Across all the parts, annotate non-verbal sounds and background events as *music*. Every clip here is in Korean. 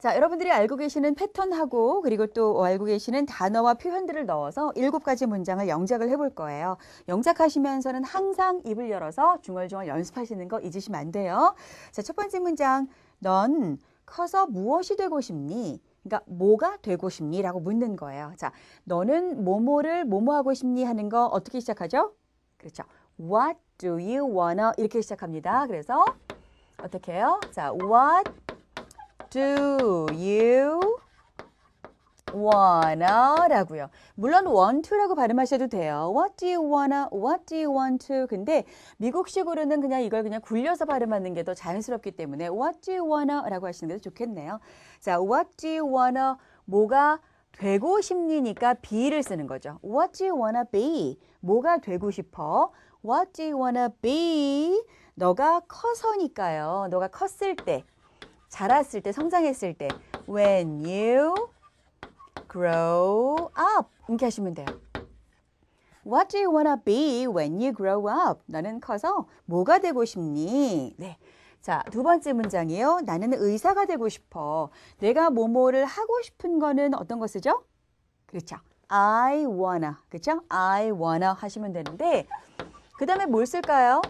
자, 여러분들이 알고 계시는 패턴하고 그리고 또 알고 계시는 단어와 표현들을 넣어서 일곱 가지 문장을 영작을 해볼 거예요. 영작하시면서는 항상 입을 열어서 중얼중얼 연습하시는 거 잊으시면 안 돼요. 자, 첫 번째 문장. 넌 커서 무엇이 되고 싶니? 그러니까 뭐가 되고 싶니? 라고 묻는 거예요. 자, 너는 뭐뭐를 뭐뭐 하고 싶니? 하는 거 어떻게 시작하죠? 그렇죠. What do you wanna? 이렇게 시작합니다. 그래서 어떻게 해요? 자, what do you wanna 라고요. 물론 want to라고 발음하셔도 돼요. What do you wanna? What do you want to? 근데 미국식으로는 그냥 이걸 그냥 굴려서 발음하는 게 더 자연스럽기 때문에 What do you wanna? 라고 하시는 게더 좋겠네요. 자, What do you wanna? 뭐가 되고 싶니니까 be를 쓰는 거죠. What do you wanna be? 뭐가 되고 싶어? What do you wanna be? 너가 커서니까요. 너가 컸을 때, 자랐을 때, 성장했을 때 when you grow up 이렇게 하시면 돼요. What do you wanna be when you grow up? 너는 커서 뭐가 되고 싶니? 네. 자, 두 번째 문장이요. 나는 의사가 되고 싶어. 내가 뭐뭐를 하고 싶은 거는 어떤 거 쓰죠? 그렇죠. I wanna. 그렇죠? I wanna 하시면 되는데 그 다음에 뭘 쓸까요?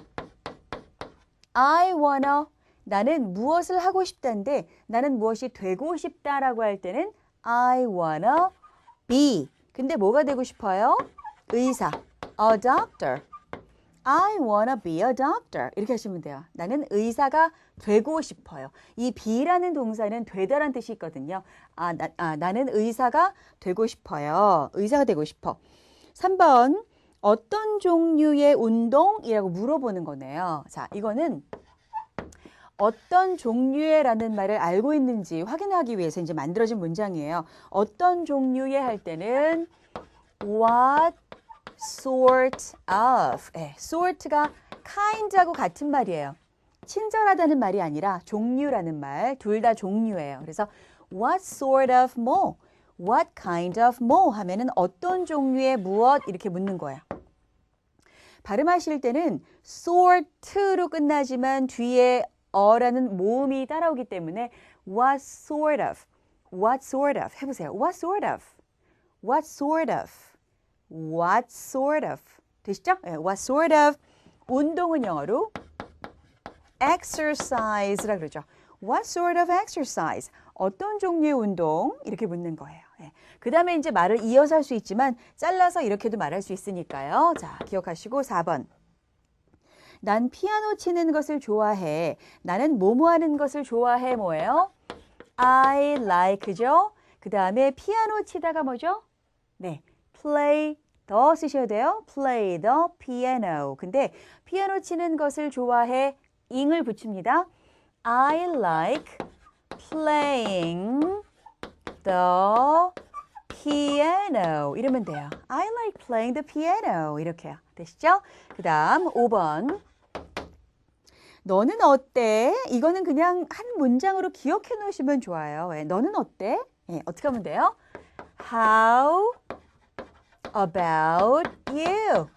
I wanna. 나는 무엇을 하고 싶다인데 나는 무엇이 되고 싶다라고 할 때는 I wanna be. 근데 뭐가 되고 싶어요? 의사. A doctor. I wanna be a doctor. 이렇게 하시면 돼요. 나는 의사가 되고 싶어요. 이 be라는 동사는 되다란 뜻이 있거든요. 아, 나, 아, 나는 의사가 되고 싶어요. 의사가 되고 싶어. 3번. 어떤 종류의 운동이라고 물어보는 거네요. 자, 이거는 어떤 종류의 라는 말을 알고 있는지 확인하기 위해서 이제 만들어진 문장이에요. 어떤 종류의 할 때는 what sort of. 네, sort가 kind하고 같은 말이에요. 친절하다는 말이 아니라 종류라는 말, 둘 다 종류예요. 그래서 what sort of 뭐, what kind of 뭐 하면은 어떤 종류의 무엇 이렇게 묻는 거예요. 발음하실 때는 sort로 끝나지만 뒤에 어라는 모음이 따라오기 때문에 what sort of, what sort of 해보세요. what sort of, what sort of, what sort of 되시죠? 네, what sort of 운동은 영어로 exercise라 그러죠. What sort of exercise? 어떤 종류의 운동? 이렇게 묻는 거예요. 예. 그 다음에 이제 말을 이어서 할 수 있지만 잘라서 이렇게도 말할 수 있으니까요. 자, 기억하시고 4번. 난 피아노 치는 것을 좋아해. 나는 뭐뭐 하는 것을 좋아해. 뭐예요? I like죠? 그 다음에 피아노 치다가 뭐죠? 네, play 더 쓰셔야 돼요. play the piano. 근데 피아노 치는 것을 좋아해. ing을 붙입니다. I like playing the piano. 이러면 돼요. I like playing the piano. 이렇게요. 되시죠? 그 다음 5번. 너는 어때? 이거는 그냥 한 문장으로 기억해 놓으시면 좋아요. 왜? 너는 어때? 예, 어떻게 하면 돼요? How about you?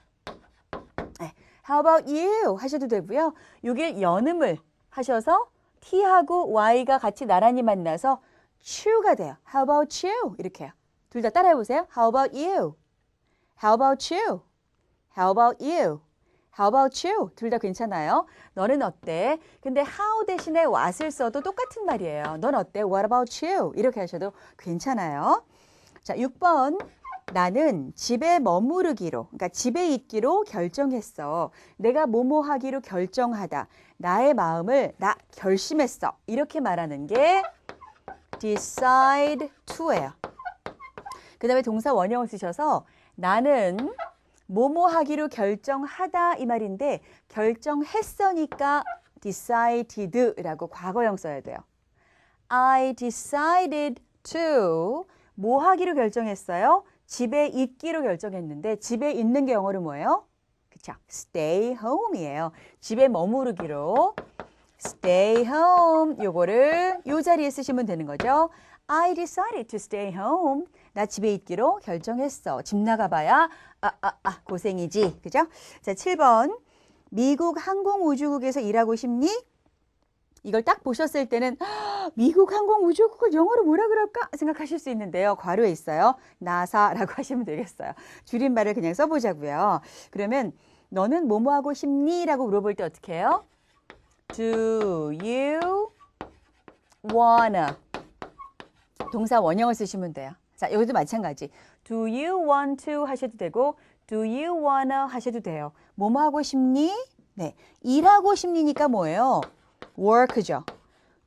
네, How about you? 하셔도 되고요. 여기 연음을 하셔서 T하고 Y가 같이 나란히 만나서 chu가 돼요. How about you? 이렇게요. 둘 다 따라해 보세요. How about you? How about you? How about you? How about you? 둘 다 괜찮아요. 너는 어때? 근데 how 대신에 what을 써도 똑같은 말이에요. 넌 어때? What about you? 이렇게 하셔도 괜찮아요. 자, 6번. 나는 집에 머무르기로, 그러니까 집에 있기로 결정했어. 내가 뭐뭐 하기로 결정하다. 나의 마음을 나 결심했어. 이렇게 말하는 게 decide to예요. 그 다음에 동사 원형을 쓰셔서 나는 뭐뭐 하기로 결정하다 이 말인데 결정했으니까 decided라고 과거형 써야 돼요. I decided to 뭐 하기로 결정했어요? 집에 있기로 결정했는데 집에 있는 게 영어로 뭐예요? 그쵸? stay home이에요. 집에 머무르기로 stay home 요거를 요 자리에 쓰시면 되는 거죠. I decided to stay home. 나 집에 있기로 결정했어. 집 나가봐야 아, 아, 아, 고생이지. 그죠? 자, 7번. 미국 항공우주국에서 일하고 싶니? 이걸 딱 보셨을 때는 미국 항공우주국을 영어로 뭐라 그럴까 생각하실 수 있는데요. 괄호에 있어요. 나사라고 *laughs* 하시면 되겠어요. 줄임말을 그냥 써보자고요. 그러면 너는 뭐뭐 하고 싶니? 라고 물어볼 때 어떻게 해요? Do you wanna? 동사 원형을 쓰시면 돼요. 자, 여기도 마찬가지. Do you want to 하셔도 되고 Do you wanna 하셔도 돼요. 뭐뭐 하고 싶니? 네, 일하고 싶니니까 뭐예요? work죠.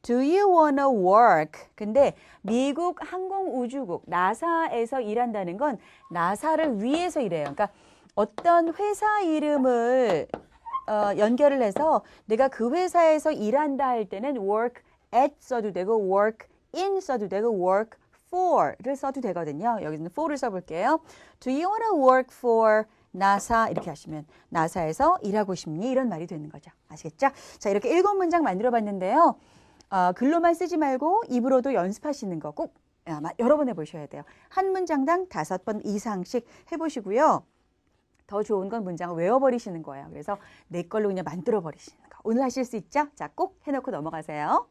Do you wanna work? 근데 미국 항공우주국 나사에서 일한다는 건 나사를 위해서 일해요. 그러니까 어떤 회사 이름을 어, 연결을 해서 내가 그 회사에서 일한다 할 때는 work at 써도 되고 work in 써도 되고 work for를 써도 되거든요. 여기는 for를 써볼게요. Do you wanna work for 나사 이렇게 하시면 나사에서 일하고 싶니 이런 말이 되는 거죠. 아시겠죠? 자 이렇게 일곱 문장 만들어 봤는데요. 어, 글로만 쓰지 말고 입으로도 연습하시는 거꼭 아마 여러 번 해보셔야 돼요. 한 문장당 다섯 번 이상씩 해보시고요. 더 좋은 건 문장을 외워버리시는 거예요. 그래서 내 걸로 그냥 만들어 버리시는 거. 오늘 하실 수 있죠? 자, 꼭 해놓고 넘어가세요.